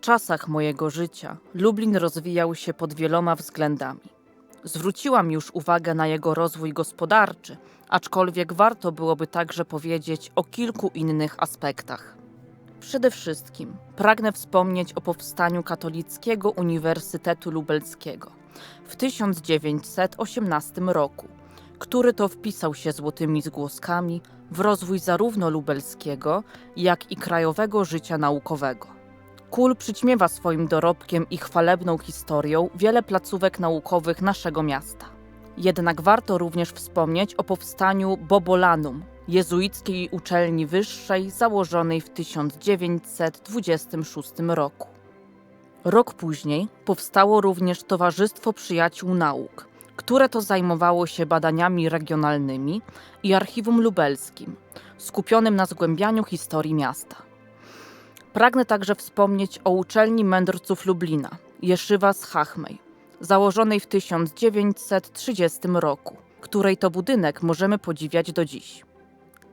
czasach mojego życia Lublin rozwijał się pod wieloma względami. Zwróciłam już uwagę na jego rozwój gospodarczy, aczkolwiek warto byłoby także powiedzieć o kilku innych aspektach. Przede wszystkim pragnę wspomnieć o powstaniu Katolickiego Uniwersytetu Lubelskiego w 1918 roku, który to wpisał się złotymi zgłoskami w rozwój zarówno lubelskiego, jak i krajowego życia naukowego. Kul przyćmiewa swoim dorobkiem i chwalebną historią wiele placówek naukowych naszego miasta. Jednak warto również wspomnieć o powstaniu Bobolanum, jezuickiej uczelni wyższej założonej w 1926 roku. Rok później powstało również Towarzystwo Przyjaciół Nauk, które to zajmowało się badaniami regionalnymi i archiwum lubelskim, skupionym na zgłębianiu historii miasta. Pragnę także wspomnieć o uczelni mędrców Lublina, Jeszywa z Chachmej, założonej w 1930 roku, której to budynek możemy podziwiać do dziś.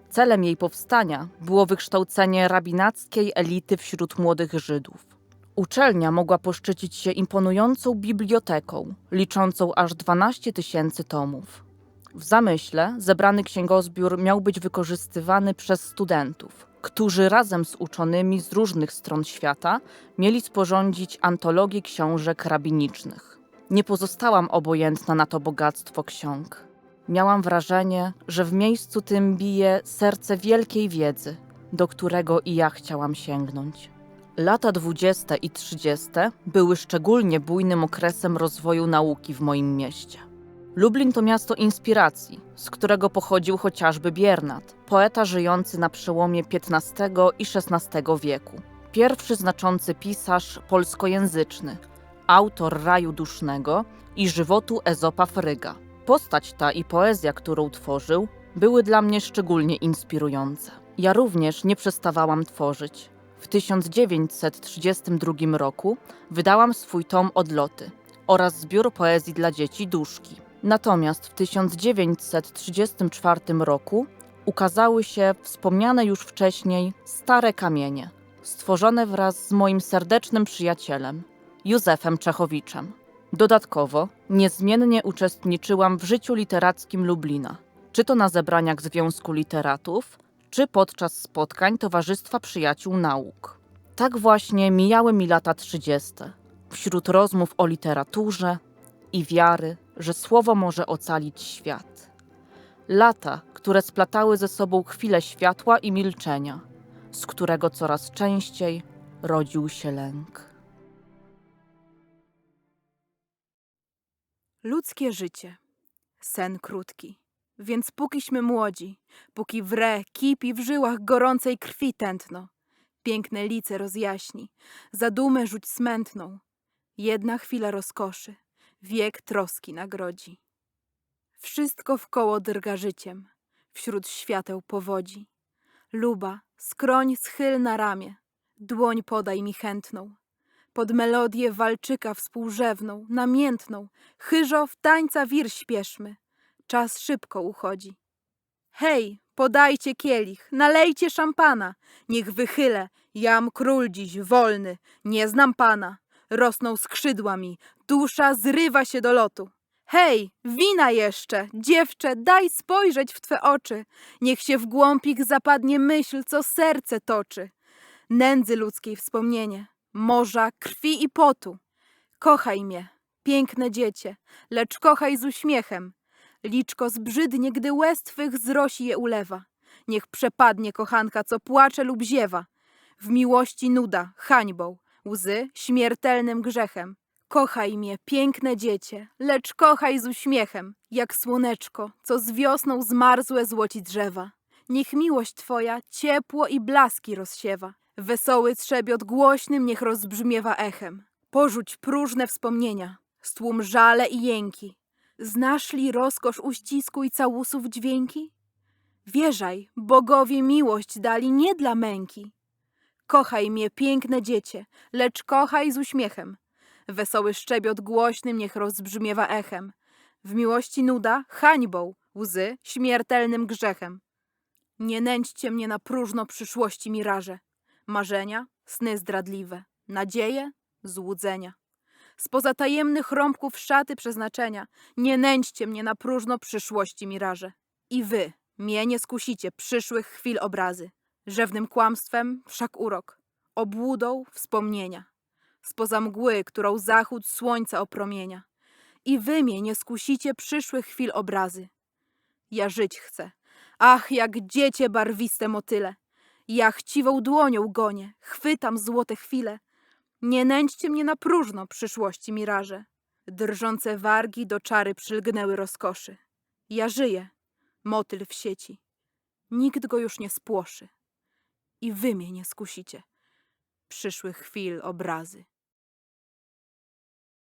Celem jej powstania było wykształcenie rabinackiej elity wśród młodych Żydów. Uczelnia mogła poszczycić się imponującą biblioteką, liczącą aż 12 tysięcy tomów. W zamyśle zebrany księgozbiór miał być wykorzystywany przez studentów, którzy razem z uczonymi z różnych stron świata mieli sporządzić antologię książek rabinicznych. Nie pozostałam obojętna na to bogactwo ksiąg. Miałam wrażenie, że w miejscu tym bije serce wielkiej wiedzy, do którego i ja chciałam sięgnąć. Lata 20 i 30 były szczególnie bujnym okresem rozwoju nauki w moim mieście. Lublin to miasto inspiracji, z którego pochodził chociażby Biernat, poeta żyjący na przełomie XV i XVI wieku. Pierwszy znaczący pisarz polskojęzyczny, autor Raju Dusznego i żywotu Ezopa Fryga. Postać ta i poezja, którą tworzył, były dla mnie szczególnie inspirujące. Ja również nie przestawałam tworzyć. W 1932 roku wydałam swój tom Odloty oraz zbiór poezji dla dzieci Duszki. Natomiast w 1934 roku ukazały się wspomniane już wcześniej Stare Kamienie, stworzone wraz z moim serdecznym przyjacielem, Józefem Czechowiczem. Dodatkowo niezmiennie uczestniczyłam w życiu literackim Lublina, czy to na zebraniach Związku Literatów, czy podczas spotkań Towarzystwa Przyjaciół Nauk. Tak właśnie mijały mi lata trzydzieste, wśród rozmów o literaturze i wiary, że słowo może ocalić świat. Lata, które splatały ze sobą chwile światła i milczenia, z którego coraz częściej rodził się lęk. Ludzkie życie. Sen krótki. Więc pókiśmy młodzi, póki wre, kipi w żyłach gorącej krwi tętno, piękne lice rozjaśni, zadumę rzuć smętną. Jedna chwila rozkoszy, wiek troski nagrodzi. Wszystko wkoło drga życiem, wśród świateł powodzi. Luba, skroń schyl na ramię, dłoń podaj mi chętną. Pod melodię walczyka współrzewną, namiętną, chyżo w tańca wir śpieszmy. Czas szybko uchodzi. Hej, podajcie kielich, nalejcie szampana, niech wychylę, jam król dziś wolny, nie znam pana. Rosną skrzydła mi, dusza zrywa się do lotu. Hej, wina jeszcze, dziewczę, daj spojrzeć w twe oczy. Niech się w głąb ich zapadnie myśl, co serce toczy. Nędzy ludzkiej wspomnienie, morza krwi i potu. Kochaj mnie, piękne dziecię, lecz kochaj z uśmiechem. Liczko zbrzydnie, gdy łez twych zrosi je ulewa. Niech przepadnie kochanka, co płacze lub ziewa. W miłości nuda, hańbą, łzy śmiertelnym grzechem. Kochaj mnie, piękne dziecię, lecz kochaj z uśmiechem, jak słoneczko, co z wiosną zmarzłe złoci drzewa. Niech miłość twoja ciepło i blaski rozsiewa. Wesoły trzebiot głośnym niech rozbrzmiewa echem. Porzuć próżne wspomnienia, stłum żale i jęki. Znasz li rozkosz uścisku i całusów dźwięki? Wierzaj, bogowie miłość dali nie dla męki. Kochaj mnie, piękne dziecię, lecz kochaj z uśmiechem. Wesoły szczebiot głośnym niech rozbrzmiewa echem. W miłości nuda, hańbą, łzy śmiertelnym grzechem. Nie nęćcie mnie na próżno przyszłości miraże. Marzenia, sny zdradliwe. nadzieje, złudzenia. Spoza tajemnych rąbków szaty przeznaczenia, nie nęćcie mnie na próżno przyszłości miraże. I wy, mnie nie skusicie przyszłych chwil obrazy. Rzewnym kłamstwem wszak urok, obłudą wspomnienia. Spoza mgły, którą zachód słońca opromienia. I wy mnie nie skusicie przyszłych chwil obrazy. Ja żyć chcę, ach, jak dziecię barwiste motyle. Ja chciwą dłonią gonię, chwytam złote chwile. Nie nęćcie mnie na próżno przyszłości miraże. Drżące wargi do czary przylgnęły rozkoszy. Ja żyję, motyl w sieci. Nikt go już nie spłoszy. I wy mnie nie skusicie. Przyszłych chwil obrazy.